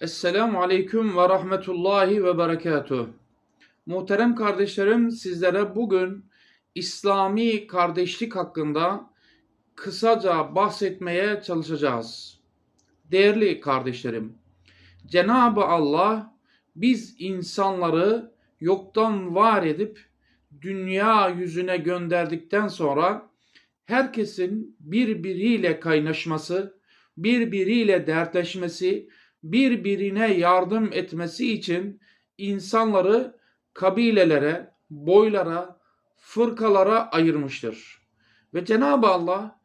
Esselamu Aleyküm ve Rahmetullahi ve Berekatuh. Muhterem kardeşlerim sizlere bugün İslami kardeşlik hakkında kısaca bahsetmeye çalışacağız. Değerli kardeşlerim, Cenab-ı Allah biz insanları yoktan var edip dünya yüzüne gönderdikten sonra herkesin birbiriyle kaynaşması, birbiriyle dertleşmesi, birbirine yardım etmesi için insanları kabilelere, boylara, fırkalara ayırmıştır. Ve Cenab-ı Allah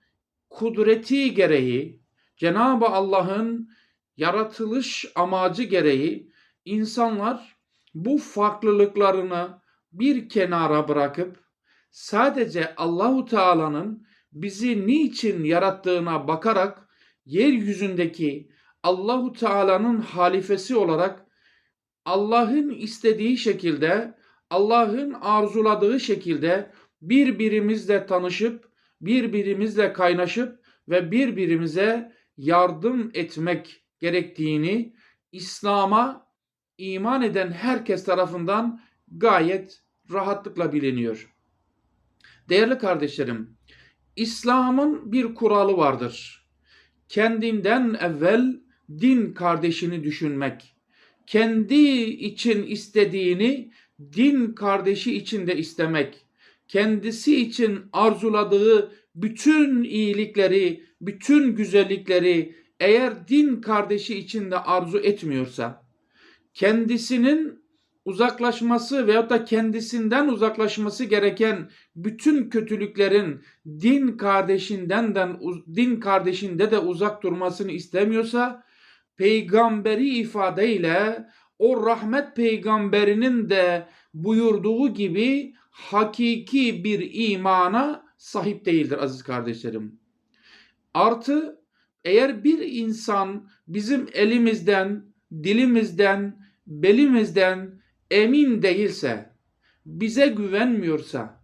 kudreti gereği, Cenab-ı Allah'ın yaratılış amacı gereği insanlar bu farklılıklarını bir kenara bırakıp sadece Allahu Teala'nın bizi niçin yarattığına bakarak yeryüzündeki Allahu Teala'nın halifesi olarak Allah'ın istediği şekilde, Allah'ın arzuladığı şekilde birbirimizle tanışıp, birbirimizle kaynaşıp ve birbirimize yardım etmek gerektiğini İslam'a iman eden herkes tarafından gayet rahatlıkla biliniyor. Değerli kardeşlerim, İslam'ın bir kuralı vardır. Kendinden evvel din kardeşini düşünmek. Kendi için istediğini din kardeşi için de istemek. Kendisi için arzuladığı bütün iyilikleri, bütün güzellikleri eğer din kardeşi için de arzu etmiyorsa, kendisinin uzaklaşması veyahut da kendisinden uzaklaşması gereken bütün kötülüklerin din kardeşinden de, din kardeşinde de uzak durmasını istemiyorsa peygamberi ifadeyle o rahmet peygamberinin de buyurduğu gibi hakiki bir imana sahip değildir aziz kardeşlerim. Artı eğer bir insan bizim elimizden, dilimizden, belimizden emin değilse, bize güvenmiyorsa,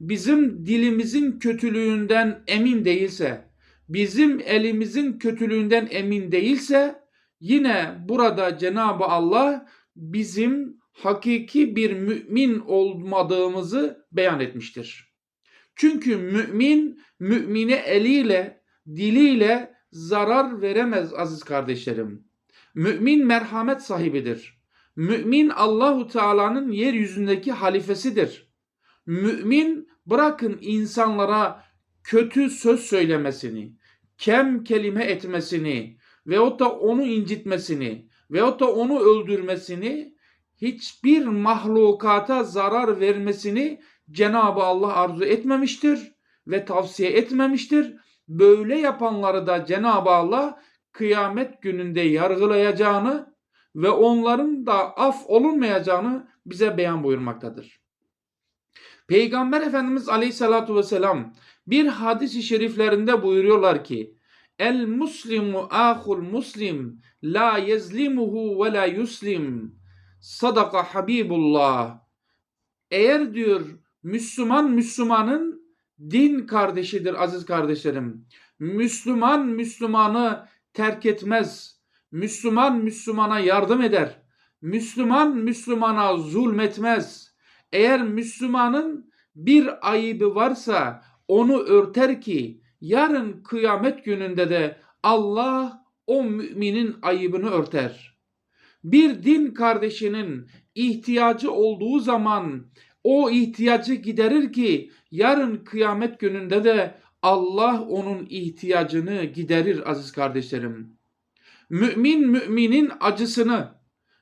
bizim dilimizin kötülüğünden emin değilse, bizim elimizin kötülüğünden emin değilse, yine burada Cenab-ı Allah bizim hakiki bir mümin olmadığımızı beyan etmiştir. Çünkü mümin, mümine eliyle, diliyle zarar veremez aziz kardeşlerim. Mümin merhamet sahibidir. Mümin Allahu Teala'nın yeryüzündeki halifesidir. Mümin bırakın insanlara kötü söz söylemesini, kem kelime etmesini veyahut da onu incitmesini veyahut da onu öldürmesini hiçbir mahlukata zarar vermesini Cenab-ı Allah arzu etmemiştir ve tavsiye etmemiştir. Böyle yapanları da Cenab-ı Allah kıyamet gününde yargılayacağını ve onların da af olunmayacağını bize beyan buyurmaktadır. Peygamber Efendimiz Aleyhisselatü Vesselam bir hadis-i şeriflerinde buyuruyorlar ki El muslimu ahul muslim la yezlimuhu ve la yuslim sadaka Habibullah eğer diyor Müslüman Müslümanın din kardeşidir aziz kardeşlerim. Müslüman Müslümanı terk etmez. Müslüman Müslümana yardım eder. Müslüman Müslümana zulmetmez. Eğer Müslümanın bir ayıbı varsa onu örter ki yarın kıyamet gününde de Allah o müminin ayıbını örter. Bir din kardeşinin ihtiyacı olduğu zaman o ihtiyacı giderir ki yarın kıyamet gününde de Allah onun ihtiyacını giderir aziz kardeşlerim. Mümin müminin acısını,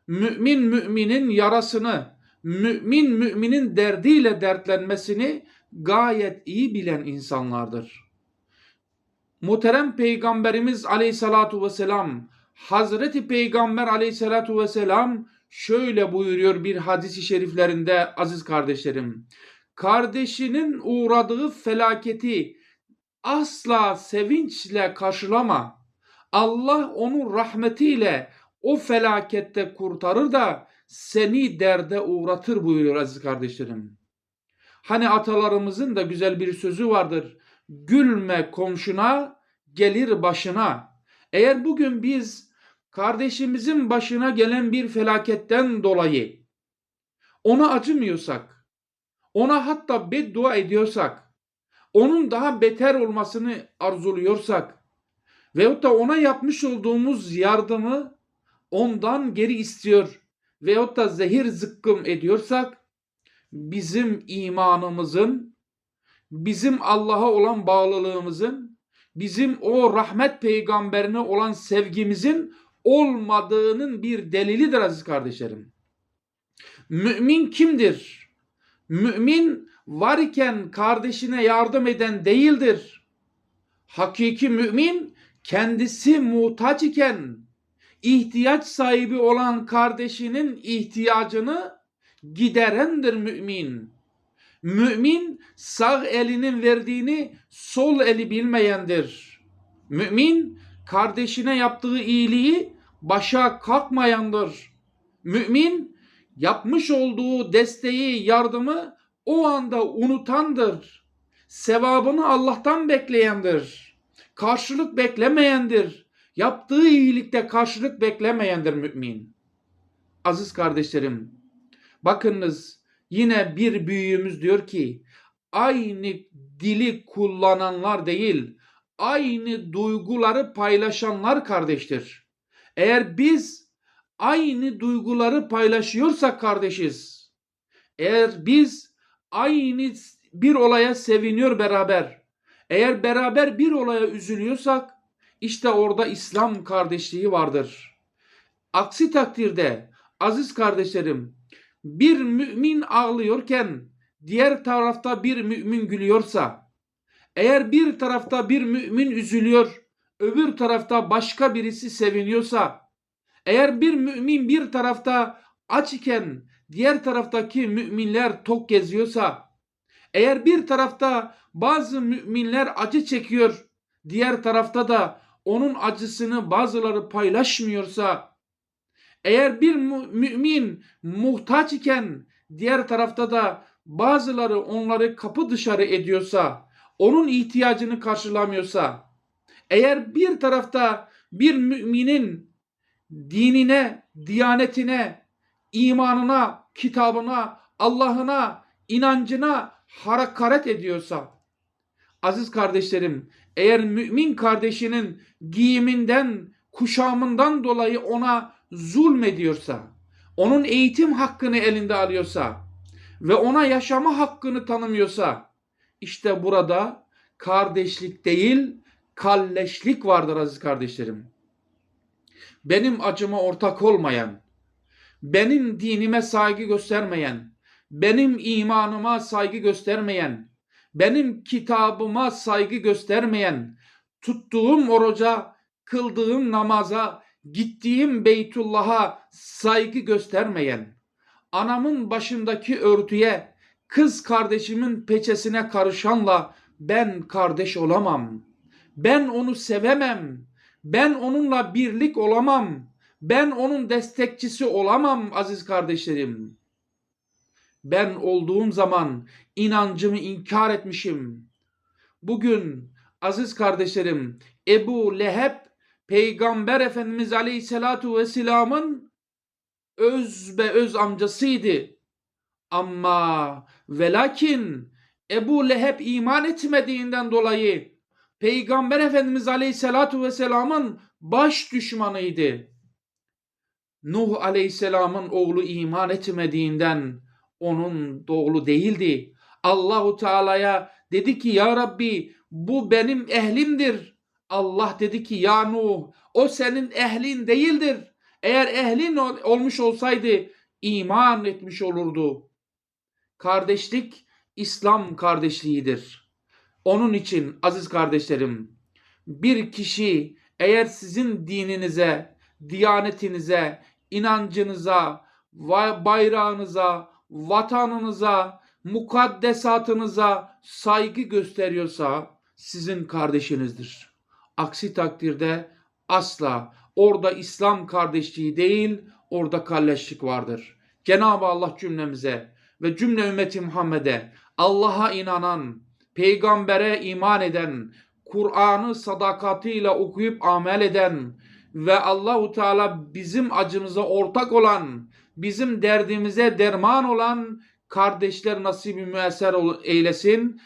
mümin müminin yarasını, mümin müminin derdiyle dertlenmesini gayet iyi bilen insanlardır. Muhterem Peygamberimiz Aleyhissalatu vesselam, Hazreti Peygamber Aleyhissalatu vesselam şöyle buyuruyor bir hadisi şeriflerinde aziz kardeşlerim. Kardeşinin uğradığı felaketi asla sevinçle karşılama. Allah onu rahmetiyle o felakette kurtarır da seni derde uğratır buyuruyor aziz kardeşlerim. Hani atalarımızın da güzel bir sözü vardır. Gülme komşuna, gelir başına. Eğer bugün biz kardeşimizin başına gelen bir felaketten dolayı ona acımıyorsak, ona hatta beddua ediyorsak, onun daha beter olmasını arzuluyorsak veyahut da ona yapmış olduğumuz yardımı ondan geri istiyor veyahut da zehir zıkkım ediyorsak bizim imanımızın, bizim Allah'a olan bağlılığımızın, bizim o rahmet peygamberine olan sevgimizin olmadığının bir delilidir aziz kardeşlerim. Mümin kimdir? Mümin varken kardeşine yardım eden değildir. Hakiki mümin kendisi muhtaç iken ihtiyaç sahibi olan kardeşinin ihtiyacını giderendir mümin. Mümin sağ elinin verdiğini sol eli bilmeyendir. Mümin kardeşine yaptığı iyiliği başa kalkmayandır. Mümin yapmış olduğu desteği, yardımı o anda unutandır. Sevabını Allah'tan bekleyendir. Karşılık beklemeyendir. Yaptığı iyilikte karşılık beklemeyendir mümin. Aziz kardeşlerim, bakınız yine bir büyüğümüz diyor ki aynı dili kullananlar değil, aynı duyguları paylaşanlar kardeştir. Eğer biz aynı duyguları paylaşıyorsak kardeşiz, eğer biz aynı bir olaya seviniyor beraber, eğer beraber bir olaya üzülüyorsak, işte orada İslam kardeşliği vardır. Aksi takdirde aziz kardeşlerim bir mümin ağlıyorken diğer tarafta bir mümin gülüyorsa eğer bir tarafta bir mümin üzülüyor öbür tarafta başka birisi seviniyorsa eğer bir mümin bir tarafta aç iken diğer taraftaki müminler tok geziyorsa eğer bir tarafta bazı müminler acı çekiyor diğer tarafta da onun acısını bazıları paylaşmıyorsa, eğer bir mümin muhtaç iken diğer tarafta da bazıları onları kapı dışarı ediyorsa, onun ihtiyacını karşılamıyorsa, eğer bir tarafta bir müminin dinine, diyanetine, imanına, kitabına, Allah'ına, inancına hakaret ediyorsa, aziz kardeşlerim, eğer mümin kardeşinin giyiminden, kuşamından dolayı ona zulmediyorsa, onun eğitim hakkını elinde alıyorsa ve ona yaşama hakkını tanımıyorsa, işte burada kardeşlik değil, kalleşlik vardır aziz kardeşlerim. Benim acıma ortak olmayan, benim dinime saygı göstermeyen, benim imanıma saygı göstermeyen, benim kitabıma saygı göstermeyen, tuttuğum oruca, kıldığım namaza, gittiğim Beytullah'a saygı göstermeyen, anamın başındaki örtüye, kız kardeşimin peçesine karışanla ben kardeş olamam. Ben onu sevemem. Ben onunla birlik olamam. Ben onun destekçisi olamam aziz kardeşlerim. Ben olduğum zaman inancımı inkar etmişim. Bugün aziz kardeşlerim Ebu Leheb Peygamber Efendimiz Aleyhisselatu Vesselam'ın öz be öz amcasıydı. Ama velakin Ebu Leheb iman etmediğinden dolayı Peygamber Efendimiz Aleyhisselatu Vesselam'ın baş düşmanıydı. Nuh Aleyhisselam'ın oğlu iman etmediğinden onun doğulu değildi. Allahu Teala'ya dedi ki ya Rabbi bu benim ehlimdir. Allah dedi ki ya Nuh o senin ehlin değildir. Eğer ehlin ol, olmuş olsaydı iman etmiş olurdu. Kardeşlik İslam kardeşliğidir. Onun için aziz kardeşlerim bir kişi eğer sizin dininize, diyanetinize, inancınıza, bayrağınıza, vatanınıza, mukaddesatınıza saygı gösteriyorsa sizin kardeşinizdir. Aksi takdirde asla orada İslam kardeşliği değil, orada kalleşlik vardır. Cenab-ı Allah cümlemize ve cümle ümmeti Muhammed'e Allah'a inanan, peygambere iman eden, Kur'an'ı sadakatiyle okuyup amel eden ve Allahu Teala bizim acımıza ortak olan, bizim derdimize derman olan kardeşler nasibi müesser eylesin.